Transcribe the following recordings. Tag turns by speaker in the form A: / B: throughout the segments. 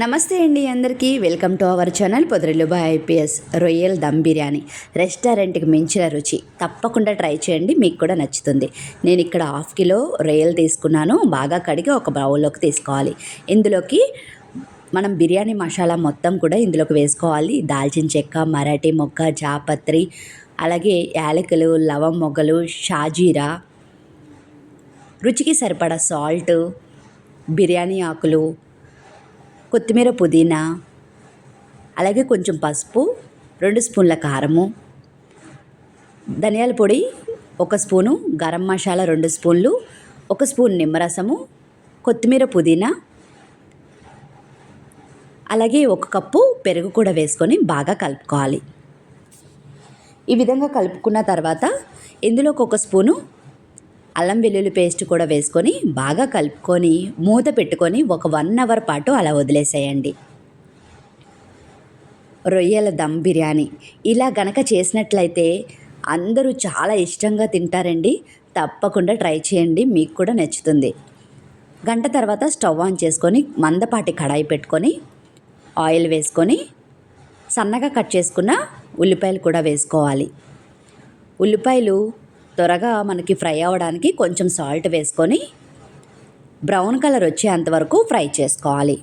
A: నమస్తే అండి అందరికీ. వెల్కమ్ టు అవర్ ఛానల్ పొదరిలుబా ఐపీఎస్ రొయ్యల్ దమ్ బిర్యానీ. రెస్టారెంట్కి మించిన రుచి తప్పకుండా ట్రై చేయండి మీకు కూడా నచ్చుతుంది. నేను ఇక్కడ హాఫ్ కిలో రొయ్యలు తీసుకున్నాను బాగా కడిగి ఒక బౌల్లోకి తీసుకోవాలి. ఇందులోకి మనం బిర్యానీ మసాలా మొత్తం కూడా ఇందులోకి వేసుకోవాలి. దాల్చిన చెక్క మరాఠీ మొగ్గ జాపత్రి అలాగే యాలకులు లవం మొగ్గలు షాజీరా. రుచికి సరిపడా సాల్ట్ బిర్యానీ ఆకులు కొత్తిమీర పుదీనా అలాగే కొంచెం పసుపు రెండు స్పూన్ల కారము ధనియాల పొడి ఒక స్పూను గరం మసాలా రెండు స్పూన్లు ఒక స్పూన్ నిమ్మరసము కొత్తిమీర పుదీనా అలాగే ఒక కప్పు పెరుగు కూడా వేసుకొని బాగా కలుపుకోవాలి. ఈ విధంగా కలుపుకున్న తర్వాత ఇందులోకి ఒక స్పూను అల్లం వెల్లుల్లి పేస్ట్ కూడా వేసుకొని బాగా కలుపుకొని మూత పెట్టుకొని ఒక వన్ అవర్ పాటు అలా వదిలేసేయండి. రొయ్యల దమ్ బిర్యానీ. ఇలా గనక చేసినట్లయితే అందరూ చాలా ఇష్టంగా తింటారండి. తప్పకుండా ట్రై చేయండి. మీకు కూడా నచ్చుతుంది. గంట తర్వాత స్టవ్ ఆన్ చేసుకొని మందపాటి కడాయి పెట్టుకొని ఆయిల్ వేసుకొని సన్నగా కట్ చేసుకున్న ఉల్లిపాయలు కూడా వేసుకోవాలి. ఉల్లిపాయలు త్వరగా మనకి ఫ్రై అవ్వడానికి కొంచెం సాల్ట్ వేసుకొని బ్రౌన్ కలర్ వచ్చేంత వరకు ఫ్రై చేసుకోవాలి.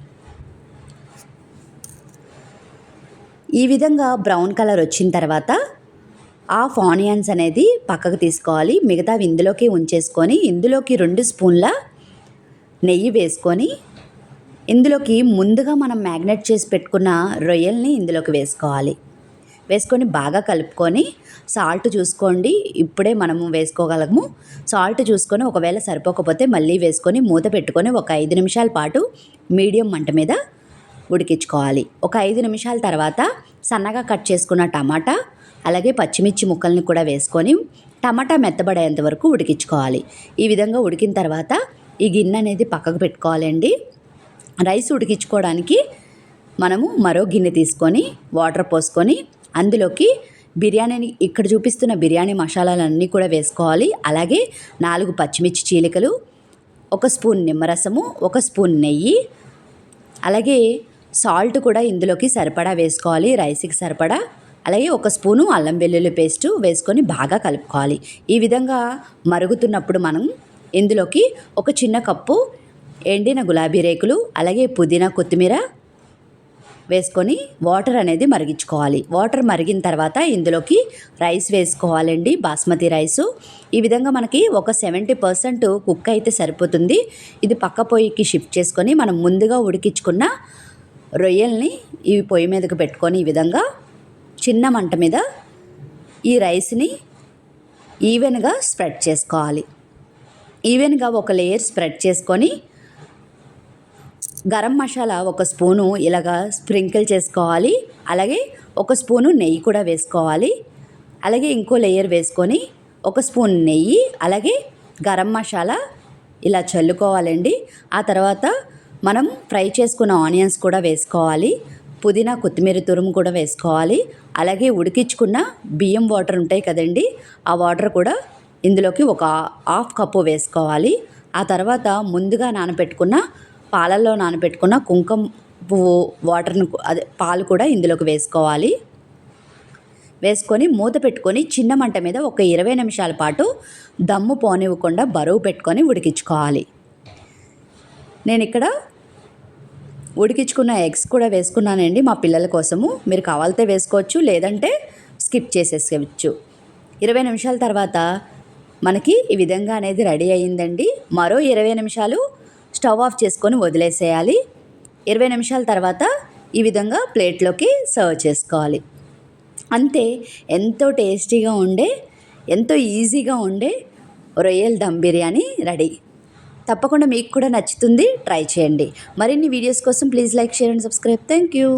A: ఈ విధంగా బ్రౌన్ కలర్ వచ్చిన తర్వాత హాఫ్ ఆనియన్స్ అనేది పక్కకు తీసుకోవాలి. మిగతావి ఇందులోకి ఉంచేసుకొని ఇందులోకి రెండు స్పూన్ల నెయ్యి వేసుకొని ఇందులోకి ముందుగా మనం మ్యాగ్నెట్ చేసి పెట్టుకున్న రొయ్యల్ని ఇందులోకి వేసుకోవాలి. వేసుకొని బాగా కలుపుకొని సాల్ట్ చూసుకోండి. ఇప్పుడే మనము వేసుకోగలము. సాల్ట్ చూసుకొని ఒకవేళ సరిపోకపోతే మళ్ళీ వేసుకొని మూత పెట్టుకొని ఒక ఐదు నిమిషాల పాటు మీడియం మంట మీద ఉడికించుకోవాలి. ఒక ఐదు నిమిషాల తర్వాత సన్నగా కట్ చేసుకున్న టమాటా అలాగే పచ్చిమిర్చి ముక్కల్ని కూడా వేసుకొని టమాటా మెత్తబడేంత వరకు ఉడికించుకోవాలి. ఈ విధంగా ఉడికిన తర్వాత ఈ గిన్నె అనేది పక్కకు పెట్టుకోవాలండి. రైస్ ఉడికించుకోవడానికి మనము మరో గిన్నె తీసుకొని వాటర్ పోసుకొని అందులోకి బిర్యానీని ఇక్కడ చూపిస్తున్న బిర్యానీ మసాలాలన్నీ కూడా వేసుకోవాలి. అలాగే నాలుగు పచ్చిమిర్చి చీలికలు ఒక స్పూన్ నిమ్మరసము ఒక స్పూన్ నెయ్యి అలాగే సాల్ట్ కూడా ఇందులోకి సరిపడా వేసుకోవాలి రైస్కి సరిపడా. అలాగే ఒక స్పూను అల్లం వెల్లుల్లి పేస్ట్ వేసుకొని బాగా కలుపుకోవాలి. ఈ విధంగా మరుగుతున్నప్పుడు మనం ఇందులోకి ఒక చిన్న కప్పు ఎండిన గులాబీ రేకులు అలాగే పుదీనా కొత్తిమీర వేసుకొని వాటర్ అనేది మరిగించుకోవాలి. వాటర్ మరిగిన తర్వాత ఇందులోకి రైస్ వేసుకోవాలండి బాస్మతి రైసు. ఈ విధంగా మనకి ఒక సెవెంటీ పర్సెంట్ కుక్ అయితే సరిపోతుంది. ఇది పక్క పొయ్యికి షిఫ్ట్ చేసుకొని మనం ముందుగా ఉడికించుకున్న రొయ్యల్ని ఈ పొయ్యి మీదకి పెట్టుకొని ఈ విధంగా చిన్న మంట మీద ఈ రైస్ని ఈవెన్గా స్ప్రెడ్ చేసుకోవాలి. ఈవెన్గా ఒక లేయర్ స్ప్రెడ్ చేసుకొని గరం మసాలా ఒక స్పూను ఇలాగా స్ప్రింకిల్ చేసుకోవాలి. అలాగే ఒక స్పూను నెయ్యి కూడా వేసుకోవాలి. అలాగే ఇంకో లేయర్ వేసుకొని ఒక స్పూన్ నెయ్యి అలాగే గరం మసాలా ఇలా చల్లుకోవాలండి. ఆ తర్వాత మనం ఫ్రై చేసుకున్న ఆనియన్స్ కూడా వేసుకోవాలి. పుదీనా కొత్తిమీర తురుము కూడా వేసుకోవాలి. అలాగే ఉడికించుకున్న బియ్యం వాటర్ ఉంటాయి కదండి ఆ వాటర్ కూడా ఇందులోకి ఒక హాఫ్ కప్పు వేసుకోవాలి. ఆ తర్వాత ముందుగా నానబెట్టుకున్న పాలల్లో నానబెట్టుకున్న కుంకుమ పువ్వు వాటర్ను అదే పాలు కూడా ఇందులోకి వేసుకోవాలి. వేసుకొని మూత పెట్టుకొని చిన్న మంట మీద ఒక ఇరవై నిమిషాల పాటు దమ్ము పోనివ్వకుండా బరువు పెట్టుకొని ఉడికించుకోవాలి. నేను ఇక్కడ ఉడికించుకున్న ఎగ్స్ కూడా వేసుకున్నానండి మా పిల్లల కోసము. మీరు కావాలితే వేసుకోవచ్చు లేదంటే స్కిప్ చేసేసుకోవచ్చు ఇరవై నిమిషాల తర్వాత మనకి ఈ విధంగా అనేది రెడీ అయ్యిందండి. మరో ఇరవై నిమిషాలు స్టవ్ ఆఫ్ చేసుకొని వదిలేసేయాలి. ఇరవై నిమిషాల తర్వాత ఈ విధంగా ప్లేట్లోకి సర్వ్ చేసుకోవాలి. అంతే ఎంతో టేస్టీగా ఉండే ఎంతో ఈజీగా ఉండే రొయ్యల దమ్ బిర్యానీ రెడీ. తప్పకుండా మీకు కూడా నచ్చుతుంది ట్రై చేయండి. మరిన్ని వీడియోస్ కోసం please like share and subscribe. Thank you